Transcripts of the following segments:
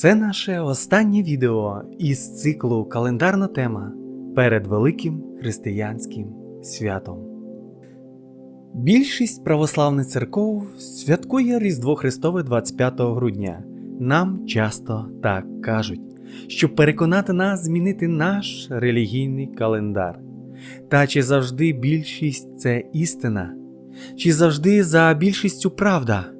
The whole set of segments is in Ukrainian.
Це наше останнє відео із циклу Календарна тема перед великим християнським святом. Більшість православних церков святкує Різдво Христове 25 грудня. Нам часто так кажуть, щоб переконати нас змінити наш релігійний календар. Та чи завжди більшість це істина? Чи завжди за більшістю правда?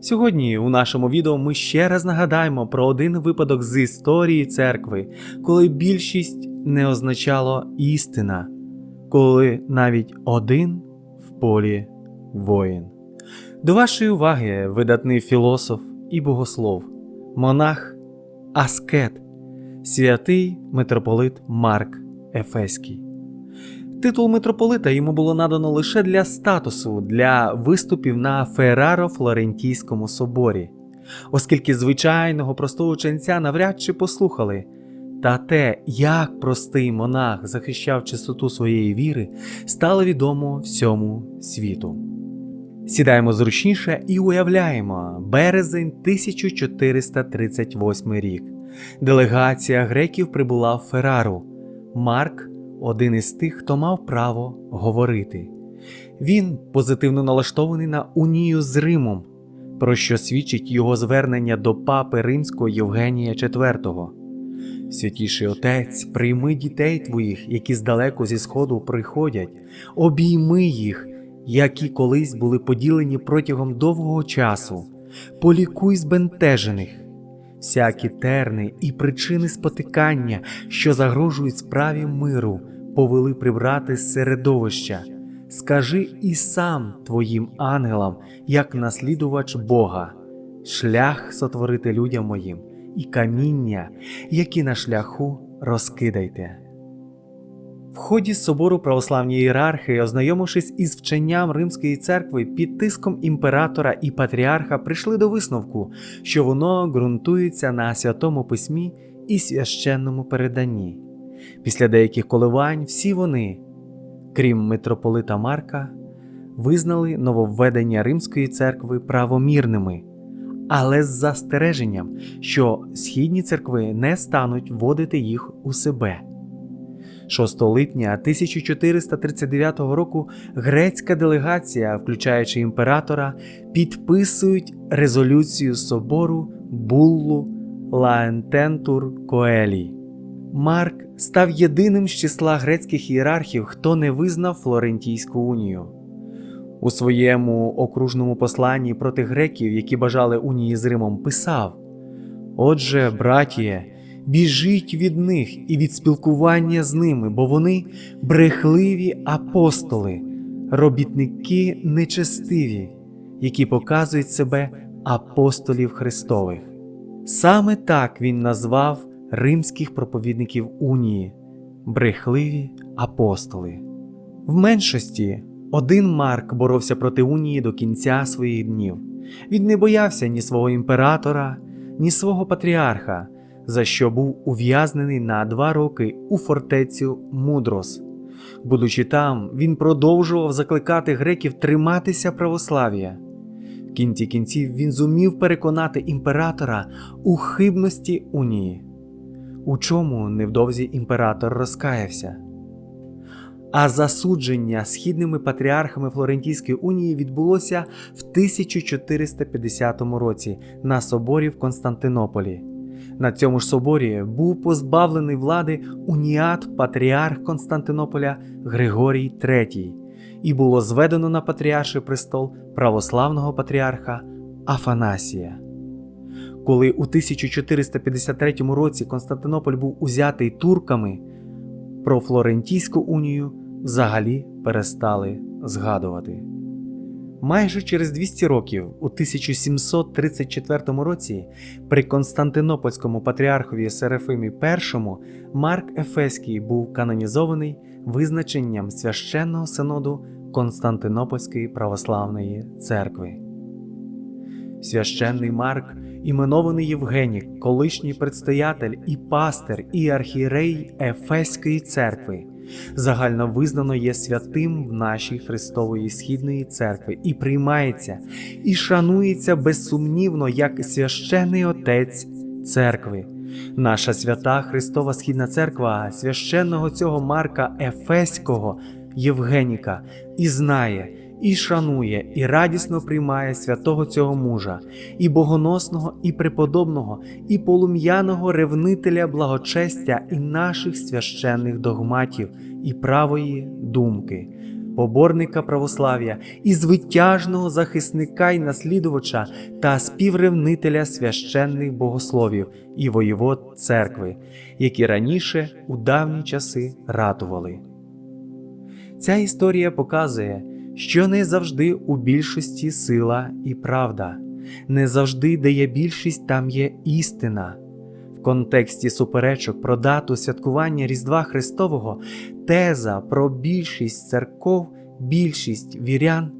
Сьогодні у нашому відео ми ще раз нагадаємо про один випадок з історії церкви, коли більшість не означало істина, коли навіть один в полі воїн. До вашої уваги видатний філософ і богослов, монах, аскет, святий митрополит Марк Ефеський. Титул митрополита йому було надано лише для статусу для виступів на Ферраро Флорентійському соборі, оскільки звичайного простого ченця навряд чи послухали. Та те, як простий монах захищав чистоту своєї віри, стало відомо всьому світу. Сідаємо зручніше і уявляємо березень 1438 рік. Делегація греків прибула в Феррару. Марк один із тих, хто мав право говорити. Він позитивно налаштований на унію з Римом, про що свідчить його звернення до папи римського Євгенія IV. Святіший Отець, прийми дітей твоїх, які здалеку зі сходу приходять, обійми їх, які колись були поділені протягом довгого часу, полікуй збентежених всякі терни і причини спотикання, що загрожують справі миру, повели прибрати з середовища. Скажи і сам твоїм ангелам, як наслідувач Бога, шлях сотворити людям моїм, і каміння, які на шляху розкидайте. В ході собору православні ієрархи, ознайомившись із вченням Римської церкви під тиском імператора і патріарха, прийшли до висновку, що воно ґрунтується на святому письмі і священному переданні. Після деяких коливань всі вони, крім митрополита Марка, визнали нововведення Римської церкви правомірними, але з застереженням, що східні церкви не стануть вводити їх у себе. 6 липня 1439 року грецька делегація, включаючи імператора, підписують резолюцію собору Буллу Лаентентур Коелій. Марк став єдиним з числа грецьких ієрархів, хто не визнав Флорентійську унію. У своєму окружному посланні проти греків, які бажали унії з Римом, писав: Отже, братіє, біжіть від них і від спілкування з ними, бо вони брехливі апостоли, робітники нечестиві, які показують себе апостолів Христових. Саме так він назвав римських проповідників унії, брехливі апостоли. В меншості один Марк боровся проти унії до кінця своїх днів. Він не боявся ні свого імператора, ні свого патріарха, за що був ув'язнений на два роки у фортецю Мудрос. Будучи там, він продовжував закликати греків триматися православ'я. В кінці кінців він зумів переконати імператора у хибності унії, у чому невдовзі імператор розкаявся. А засудження східними патріархами Флорентійської унії відбулося в 1450 році на соборі в Константинополі. На цьому ж соборі був позбавлений влади уніат патріарх Константинополя Григорій III, і було зведено на патріарший престол православного патріарха Афанасія. Коли у 1453 році Константинополь був узятий турками, про Флорентійську унію взагалі перестали згадувати. Майже через 200 років, у 1734 році, при Константинопольському патріархові Серафимі І Марк Ефеський був канонізований визначенням священного синоду Константинопольської православної церкви. Священний Марк, іменований Євгенік, колишній предстоятель і пастир і архієрей Ефеської церкви, загально визнано є святим в нашій Христової Східної церкви і приймається і шанується безсумнівно як священий отець церкви. Наша свята Христова Східна церква священного цього Марка Ефеського Євгеніка і знає, і шанує, і радісно приймає святого цього мужа, і богоносного, і преподобного, і полум'яного ревнителя благочестя і наших священних догматів, і правої думки, поборника православ'я, і звитяжного захисника і наслідувача та співревнителя священних богословів і воєвод церкви, які раніше у давні часи ратували. Ця історія показує, що не завжди у більшості сила і правда, не завжди, де є більшість, там є істина. В контексті суперечок про дату святкування Різдва Христового теза про більшість церков, більшість вірян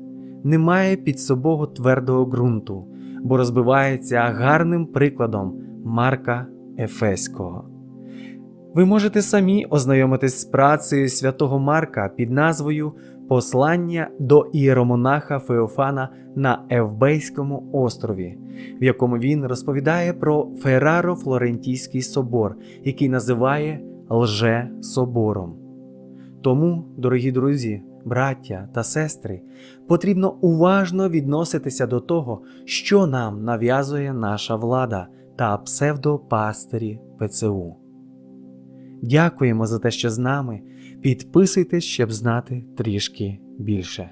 не має під собою твердого ґрунту, бо розбивається гарним прикладом Марка Ефеського. Ви можете самі ознайомитись з працею святого Марка під назвою Послання до ієромонаха Феофана на Евбейському острові, в якому він розповідає про Ферраро-Флорентійський собор, який називає Лже-собором. Тому, дорогі друзі, браття та сестри, потрібно уважно відноситися до того, що нам нав'язує наша влада та псевдопастирі ПЦУ. Дякуємо за те, що з нами. Підписуйтесь, щоб знати трішки більше.